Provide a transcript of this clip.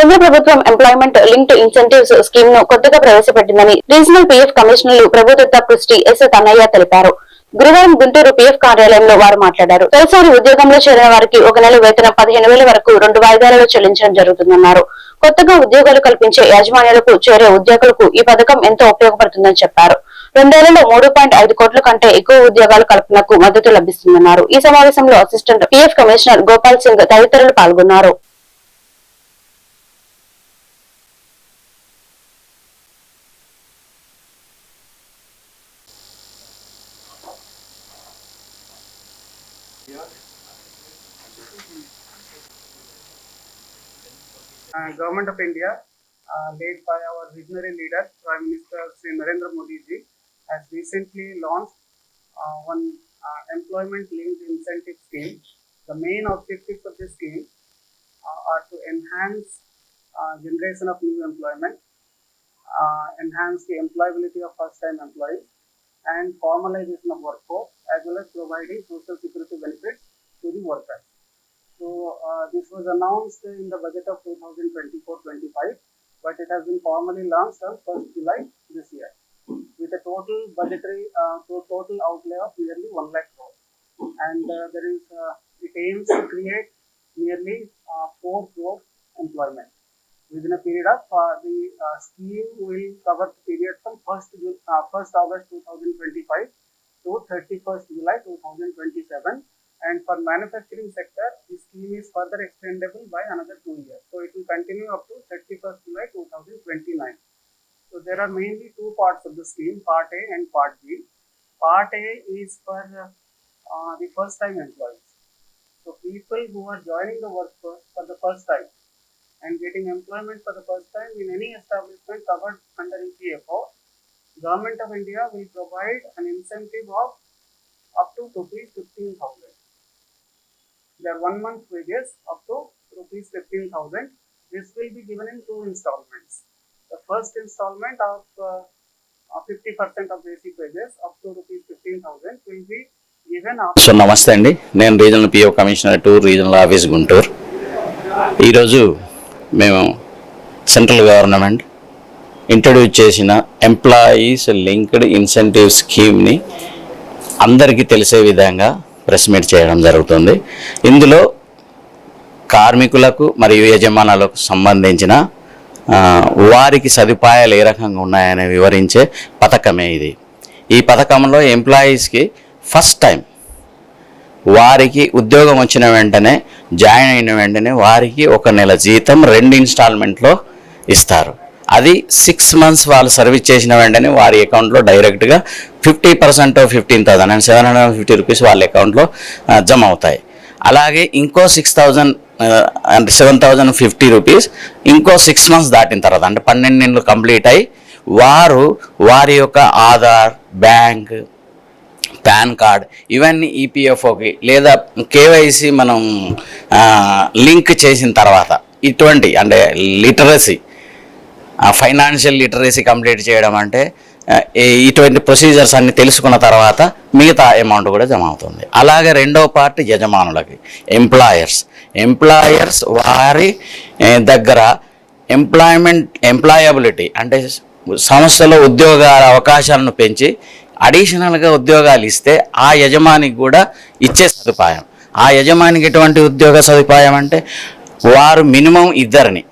కేంద్ర ప్రభుత్వం employment linked incentives స్కీమ్ను కొత్తగా ప్రవేశపెట్టిందని రీజనల్ పీఎఫ్ కమిషనర్లు ప్రభుత్వ కృష్టి ఎస్ తన్నయ్య తెలిపారు. గురువారం గుంటూరు పీఎఫ్ కార్యాలయంలో వారు మాట్లాడారు. తొలిసారి ఉద్యోగంలో చేరిన వారికి ఒక నెల వేతనం పదిహేను వేల వరకు రెండు వాయిదాలలో చెల్లించడం జరుగుతుందన్నారు. కొత్తగా ఉద్యోగాలు కల్పించే యాజమాన్యాలకు చేరే ఉద్యోగులకు ఈ పథకం ఎంతో ఉపయోగపడుతుందని చెప్పారు. రెండేళ్ళలో మూడు పాయింట్ ఐదు కోట్ల కంటే ఎక్కువ ఉద్యోగాలు కల్పనకు మద్దతు లభిస్తుందన్నారు. ఈ సమావేశంలో assistant PF commissioner Gopal Singh తదితరులు పాల్గొన్నారు. Uh, Government of India, uh, led by our visionary leader, Prime Minister Sri Narendra Modi ji, has recently launched uh, one uh, employment-linked incentive scheme. The main objectives of this scheme uh, are to enhance uh, generation of new employment, uh, enhance the employability of first-time employees, and formalization of workforce, as well as providing social security benefits to the workers. So uh, this was announced in the budget of 2024-25, but it has been formally launched on 1st July this year, with a total budgetary uh, total outlay of nearly 1 lakh crore. And uh, there is uh, it aims to create nearly uh, 4 crore employment within a period of uh, the scheme will cover the period from 1st Ju- uh, 1st August 2025 to 31st July 2027 and for manufacturing sector the scheme is further extendable by another two years. So it will continue up to 31st July 2029 so there are mainly two parts of the scheme part A and part B. Part A is for uh, the first time employees. So people who are joining the workforce for the first time and getting employment for the first time in any establishment covered under EPFO, Government of India will provide an incentive of up to rupees 15,000. Their one month wages up to rupees 15,000. This will be given in two installments. The first installment of uh, of 50% of basic wages up to rupees 15,000 will be given after so నమస్తే అండి నేను regional PO commissioner to regional office Guntur ఈరోజు మేము central government introduce చేసిన employees linked incentive స్కీమ్ని అందరికీ తెలిసే విధంగా ప్రెస్ మీట్ చేయడం జరుగుతుంది. ఇందులో కార్మికులకు మరియు యజమానులకు సంబంధించిన వారికి సదుపాయాలు ఏ రకంగా ఉన్నాయని వివరించే పథకమే ఇది. ఈ పథకంలో ఎంప్లాయీస్కి ఫస్ట్ టైం వారికి ఉద్యోగం వచ్చిన వెంటనే జాయిన్ అయిన వెంటనే వారికి ఒక నెల జీతం రెండు ఇన్స్టాల్మెంట్లో ఇస్తారు. అది సిక్స్ మంత్స్ వాళ్ళు సర్వీస్ చేసిన వెంటనే వారి అకౌంట్లో డైరెక్ట్గా fifty percent fifteen thousand and seven hundred fifty rupees వాళ్ళ అకౌంట్లో జమ అవుతాయి. అలాగే ఇంకో సిక్స్ థౌజండ్ అంటే సెవెన్ థౌజండ్ ఫిఫ్టీ రూపీస్ ఇంకో సిక్స్ మంత్స్ దాటిన తర్వాత అంటే పన్నెండు నెలలు కంప్లీట్ అయ్యి వారు వారి యొక్క ఆధార్ బ్యాంక్ పాన్ కార్డ్ ఇవన్నీ ఈపీఎఫ్ఓకి లేదా కేవైసీ మనం లింక్ చేసిన తర్వాత ఇటువంటి అంటే లిటరసీ ఫైనాన్షియల్ లిటరసీ కంప్లీట్ చేయడం అంటే ఇటువంటి ప్రొసీజర్స్ అన్ని తెలుసుకున్న తర్వాత మిగతా అమౌంట్ కూడా జమ అవుతుంది. అలాగే రెండో పార్ట్ యజమానులకి ఎంప్లాయర్స్ ఎంప్లాయర్స్ వారి దగ్గర ఎంప్లాయ్మెంట్ ఎంప్లాయబిలిటీ అంటే సంస్థలో ఉద్యోగాల అవకాశాలను పెంచి అడిషనల్గా ఉద్యోగాలు ఇస్తే ఆ యజమానికి కూడా ఇచ్చే సదుపాయం. ఆ యజమానికి ఎటువంటి ఉద్యోగ సదుపాయం అంటే వారు మినిమం ఇద్దరిని